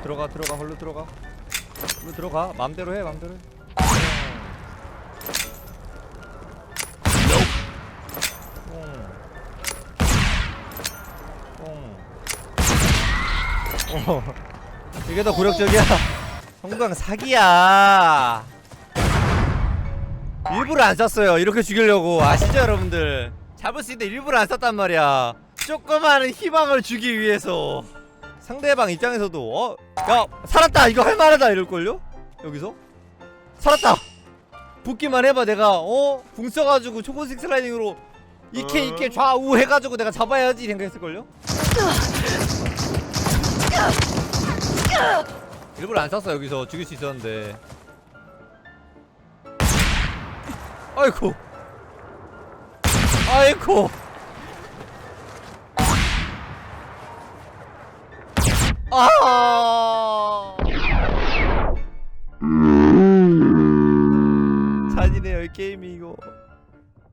들어가 들어가 홀로 들어가. 홀로 들어가. 맘대로 해 맘대로 해. 어. 이게 더 굴욕적이야? 성광 사기야. 일부러 안 쐈어요. 이렇게 죽이려고. 아시죠 여러분들? 잡을 수 있는데 일부러 안 쐈단 말이야. 조그마한 희망을 주기 위해서 상대방 입장에서도 어? 야 살았다 이거 할만하다 이럴걸요? 여기서? 살았다 붙기만 해봐 내가 어? 궁 써가지고 초고식 슬라이딩으로 이케 이케 좌우 해가지고 내가 잡아야지 생각했을걸요? 일부러 안 쐈어 여기서 죽일 수 있었는데 아이고 아이고 아. 이 게임이 이거